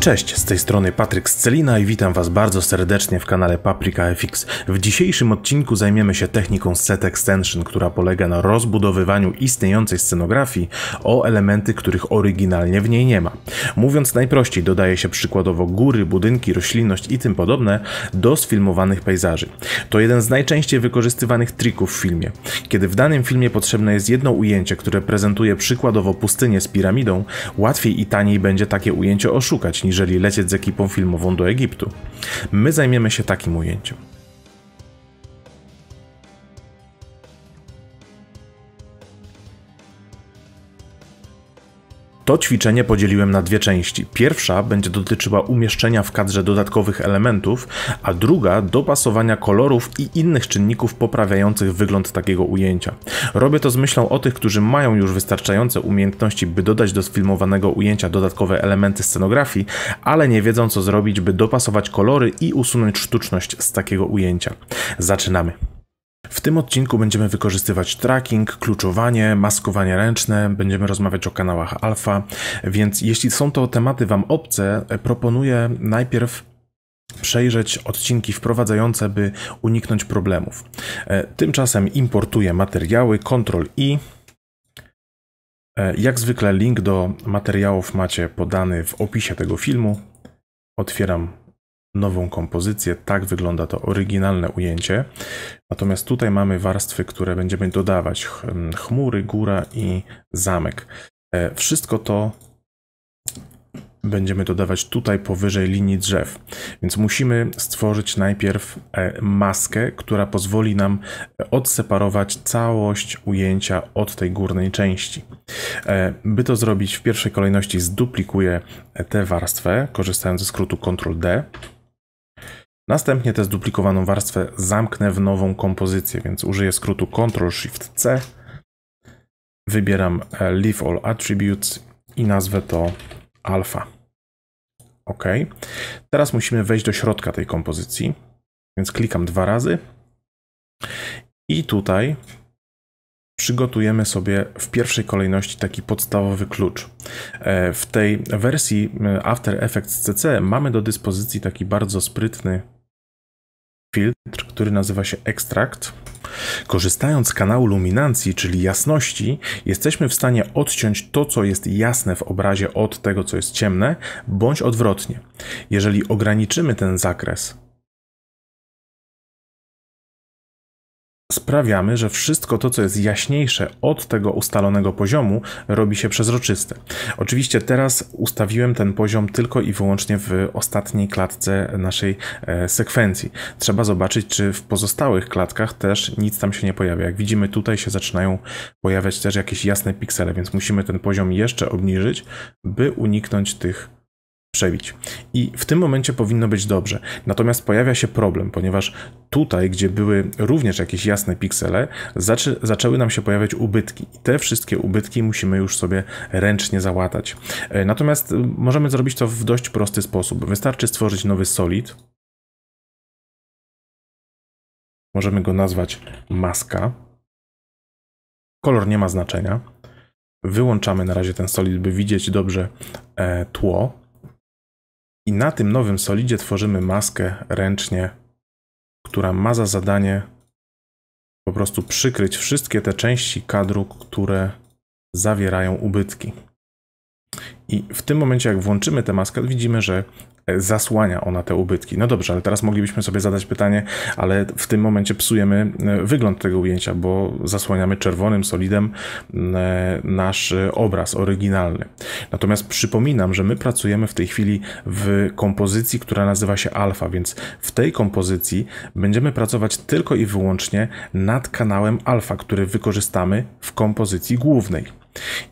Cześć, z tej strony Patryk Scelina i witam Was bardzo serdecznie w kanale Paprika FX. W dzisiejszym odcinku zajmiemy się techniką Set Extension, która polega na rozbudowywaniu istniejącej scenografii o elementy, których oryginalnie w niej nie ma. Mówiąc najprościej, dodaje się przykładowo góry, budynki, roślinność i tym podobne do sfilmowanych pejzaży. To jeden z najczęściej wykorzystywanych trików w filmie. Kiedy w danym filmie potrzebne jest jedno ujęcie, które prezentuje przykładowo pustynię z piramidą, łatwiej i taniej będzie takie ujęcie oszukać niżeli lecieć z ekipą filmową do Egiptu. My zajmiemy się takim ujęciem. To ćwiczenie podzieliłem na dwie części. Pierwsza będzie dotyczyła umieszczenia w kadrze dodatkowych elementów, a druga dopasowania kolorów i innych czynników poprawiających wygląd takiego ujęcia. Robię to z myślą o tych, którzy mają już wystarczające umiejętności, by dodać do sfilmowanego ujęcia dodatkowe elementy scenografii, ale nie wiedzą co zrobić, by dopasować kolory i usunąć sztuczność z takiego ujęcia. Zaczynamy. W tym odcinku będziemy wykorzystywać tracking, kluczowanie, maskowanie ręczne, będziemy rozmawiać o kanałach alfa, więc jeśli są to tematy Wam obce, proponuję najpierw przejrzeć odcinki wprowadzające, by uniknąć problemów. E, tymczasem importuję materiały, Ctrl I. E, jak zwykle link do materiałów macie podany w opisie tego filmu. Otwieram nową kompozycję. Tak wygląda to oryginalne ujęcie. Natomiast tutaj mamy warstwy, które będziemy dodawać. Chmury, góra i zamek. E, wszystko to będziemy dodawać tutaj powyżej linii drzew. Więc musimy stworzyć najpierw e, maskę, która pozwoli nam odseparować całość ujęcia od tej górnej części. E, by to zrobić w pierwszej kolejności zduplikuję tę warstwę, korzystając ze skrótu Ctrl-D. Następnie tę zduplikowaną warstwę zamknę w nową kompozycję, więc użyję skrótu Ctrl-Shift-C. Wybieram e, Leave All Attributes i nazwę to alfa. OK. Teraz musimy wejść do środka tej kompozycji, więc klikam dwa razy. I tutaj przygotujemy sobie w pierwszej kolejności taki podstawowy klucz. E, w tej wersji e, After Effects CC mamy do dyspozycji taki bardzo sprytny filtr, który nazywa się Extract. Korzystając z kanału luminancji, czyli jasności, jesteśmy w stanie odciąć to, co jest jasne w obrazie od tego, co jest ciemne, bądź odwrotnie. Jeżeli ograniczymy ten zakres sprawiamy, że wszystko to, co jest jaśniejsze od tego ustalonego poziomu, robi się przezroczyste. Oczywiście teraz ustawiłem ten poziom tylko i wyłącznie w ostatniej klatce naszej e, sekwencji. Trzeba zobaczyć, czy w pozostałych klatkach też nic tam się nie pojawia. Jak widzimy, tutaj się zaczynają pojawiać też jakieś jasne piksele, więc musimy ten poziom jeszcze obniżyć, by uniknąć tych przebić. I w tym momencie powinno być dobrze. Natomiast pojawia się problem, ponieważ tutaj, gdzie były również jakieś jasne piksele, zaczę zaczęły nam się pojawiać ubytki. I te wszystkie ubytki musimy już sobie ręcznie załatać. E, natomiast y, możemy zrobić to w dość prosty sposób. Wystarczy stworzyć nowy solid. Możemy go nazwać maska. Kolor nie ma znaczenia. Wyłączamy na razie ten solid, by widzieć dobrze e, tło. I na tym nowym solidzie tworzymy maskę ręcznie, która ma za zadanie po prostu przykryć wszystkie te części kadru, które zawierają ubytki. I w tym momencie, jak włączymy tę maskę, widzimy, że zasłania ona te ubytki. No dobrze, ale teraz moglibyśmy sobie zadać pytanie, ale w tym momencie psujemy e, wygląd tego ujęcia, bo zasłaniamy czerwonym solidem e, nasz obraz oryginalny. Natomiast przypominam, że my pracujemy w tej chwili w kompozycji, która nazywa się alfa, więc w tej kompozycji będziemy pracować tylko i wyłącznie nad kanałem alfa, który wykorzystamy w kompozycji głównej.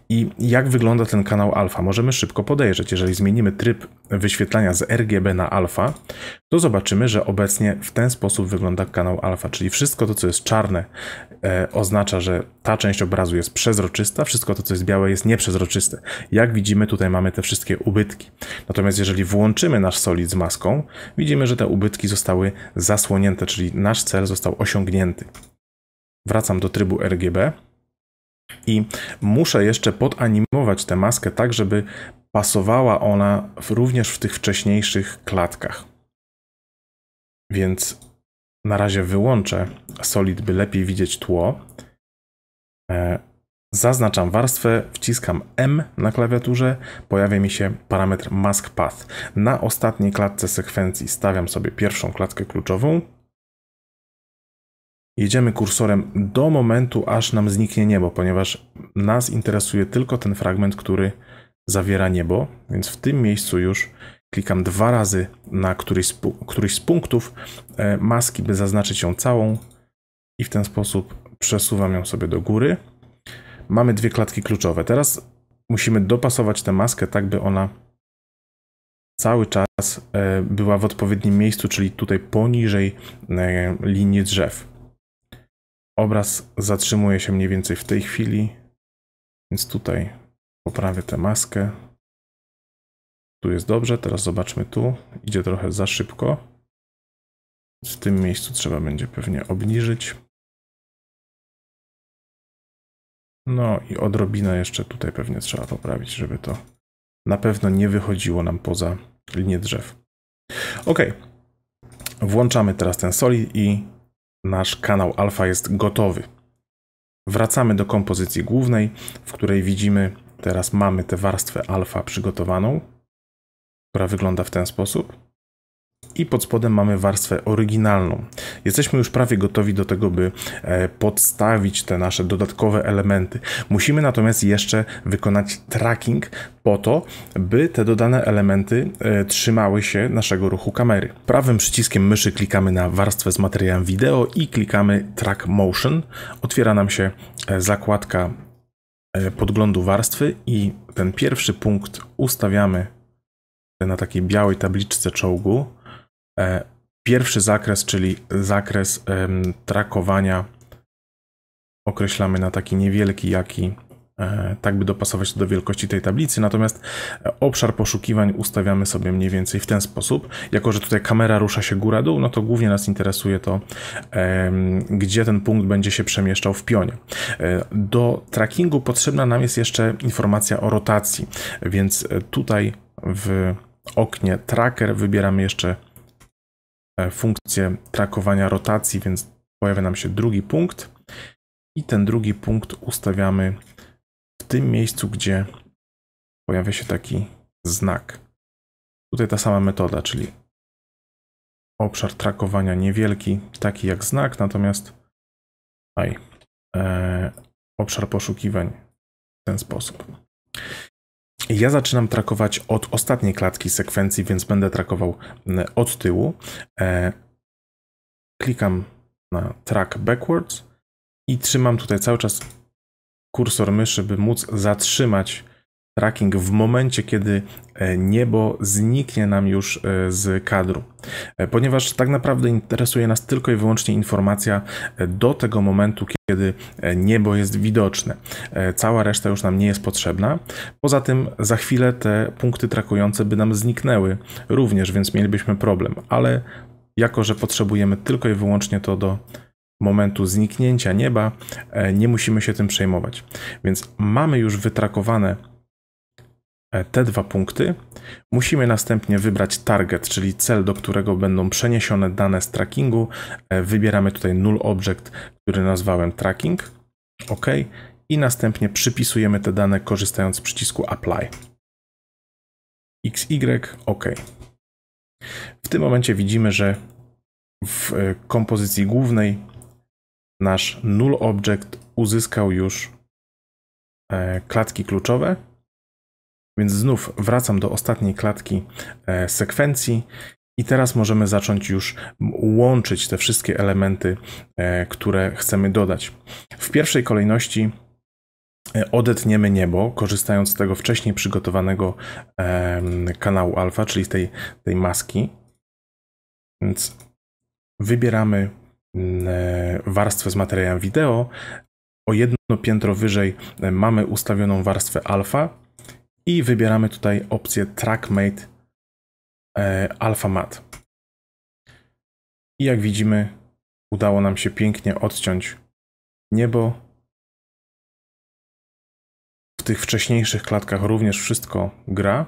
I jak wygląda ten kanał alfa? Możemy szybko podejrzeć. Jeżeli zmienimy tryb wyświetlania z RGB na alfa, to zobaczymy, że obecnie w ten sposób wygląda kanał alfa, czyli wszystko to, co jest czarne, e, oznacza, że ta część obrazu jest przezroczysta, wszystko to, co jest białe, jest nieprzezroczyste. Jak widzimy, tutaj mamy te wszystkie ubytki. Natomiast jeżeli włączymy nasz solid z maską, widzimy, że te ubytki zostały zasłonięte, czyli nasz cel został osiągnięty. Wracam do trybu RGB i muszę jeszcze podanimować tę maskę tak, żeby pasowała ona również w tych wcześniejszych klatkach. Więc na razie wyłączę Solid, by lepiej widzieć tło. E, zaznaczam warstwę, wciskam M na klawiaturze, pojawia mi się parametr Mask Path. Na ostatniej klatce sekwencji stawiam sobie pierwszą klatkę kluczową. Jedziemy kursorem do momentu, aż nam zniknie niebo, ponieważ nas interesuje tylko ten fragment, który zawiera niebo, więc w tym miejscu już klikam dwa razy na któryś z, któryś z punktów e, maski, by zaznaczyć ją całą i w ten sposób przesuwam ją sobie do góry. Mamy dwie klatki kluczowe. Teraz musimy dopasować tę maskę tak, by ona cały czas e, była w odpowiednim miejscu, czyli tutaj poniżej e, linii drzew. Obraz zatrzymuje się mniej więcej w tej chwili, więc tutaj poprawię tę maskę. Tu jest dobrze, teraz zobaczmy tu. Idzie trochę za szybko. W tym miejscu trzeba będzie pewnie obniżyć. No i odrobinę jeszcze tutaj pewnie trzeba poprawić, żeby to na pewno nie wychodziło nam poza linię drzew. Ok. Włączamy teraz ten solid i nasz kanał alfa jest gotowy. Wracamy do kompozycji głównej, w której widzimy, teraz mamy tę warstwę alfa przygotowaną która wygląda w ten sposób. I pod spodem mamy warstwę oryginalną. Jesteśmy już prawie gotowi do tego, by e, podstawić te nasze dodatkowe elementy. Musimy natomiast jeszcze wykonać tracking po to, by te dodane elementy e, trzymały się naszego ruchu kamery. Prawym przyciskiem myszy klikamy na warstwę z materiałem wideo i klikamy Track Motion. Otwiera nam się e, zakładka podglądu warstwy i ten pierwszy punkt ustawiamy na takiej białej tabliczce czołgu. E, pierwszy zakres, czyli zakres trakowania, określamy na taki niewielki, jaki e, tak by dopasować do wielkości tej tablicy, natomiast obszar poszukiwań ustawiamy sobie mniej więcej w ten sposób. Jako, że tutaj kamera rusza się góra-dół, no to głównie nas interesuje to, gdzie ten punkt będzie się przemieszczał w pionie. E, do trackingu potrzebna nam jest jeszcze informacja o rotacji, więc tutaj w oknie tracker wybieramy jeszcze e, funkcję trakowania rotacji, więc pojawia nam się drugi punkt i ten drugi punkt ustawiamy w tym miejscu, gdzie pojawia się taki znak. Tutaj ta sama metoda, czyli obszar trakowania niewielki, taki jak znak, natomiast aj, e, obszar poszukiwań w ten sposób. Ja zaczynam trakować od ostatniej klatki sekwencji, więc będę trakował od tyłu. E, klikam na track backwards i trzymam tutaj cały czas kursor myszy, by móc zatrzymać tracking w momencie, kiedy e, niebo zniknie nam już e, z kadru. E, ponieważ tak naprawdę interesuje nas tylko i wyłącznie informacja do tego momentu, kiedy niebo jest widoczne. Cała reszta już nam nie jest potrzebna. Poza tym za chwilę te punkty trakujące by nam zniknęły również, więc mielibyśmy problem, ale jako, że potrzebujemy tylko i wyłącznie to do momentu zniknięcia nieba, nie musimy się tym przejmować. Więc mamy już wytrakowane te dwa punkty. Musimy następnie wybrać target, czyli cel, do którego będą przeniesione dane z trackingu. E, wybieramy tutaj null object, który nazwałem tracking. OK. I następnie przypisujemy te dane korzystając z przycisku apply. XY OK. W tym momencie widzimy, że w e, kompozycji głównej nasz null object uzyskał już klatki kluczowe więc znów wracam do ostatniej klatki e, sekwencji i teraz możemy zacząć już łączyć te wszystkie elementy, e, które chcemy dodać. W pierwszej kolejności e, odetniemy niebo, korzystając z tego wcześniej przygotowanego kanału alfa, czyli tej, tej maski. Więc wybieramy warstwę z materiałem wideo. O jedno piętro wyżej mamy ustawioną warstwę alfa i wybieramy tutaj opcję TrackMate e, Alpha Mat. I jak widzimy, udało nam się pięknie odciąć niebo. W tych wcześniejszych klatkach również wszystko gra.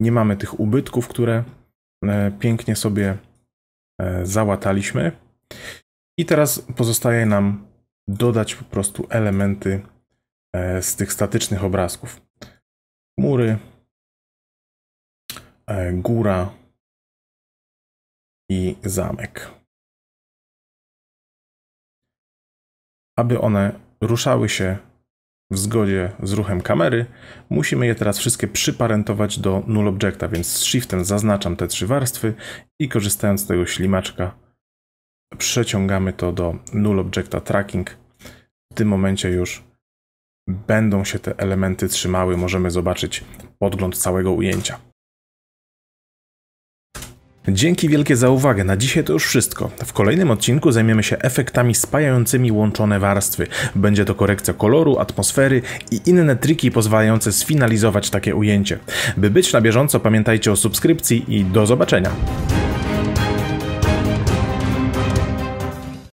Nie mamy tych ubytków, które e, pięknie sobie e, załataliśmy. I teraz pozostaje nam dodać po prostu elementy e, z tych statycznych obrazków. Mury, góra i zamek. Aby one ruszały się w zgodzie z ruchem kamery, musimy je teraz wszystkie przyparentować do null objecta, więc z shiftem zaznaczam te trzy warstwy i korzystając z tego ślimaczka przeciągamy to do null objecta tracking. W tym momencie już będą się te elementy trzymały, możemy zobaczyć podgląd całego ujęcia. Dzięki wielkie za uwagę. Na dzisiaj to już wszystko. W kolejnym odcinku zajmiemy się efektami spajającymi łączone warstwy. Będzie to korekcja koloru, atmosfery i inne triki pozwalające sfinalizować takie ujęcie. By być na bieżąco, pamiętajcie o subskrypcji i do zobaczenia.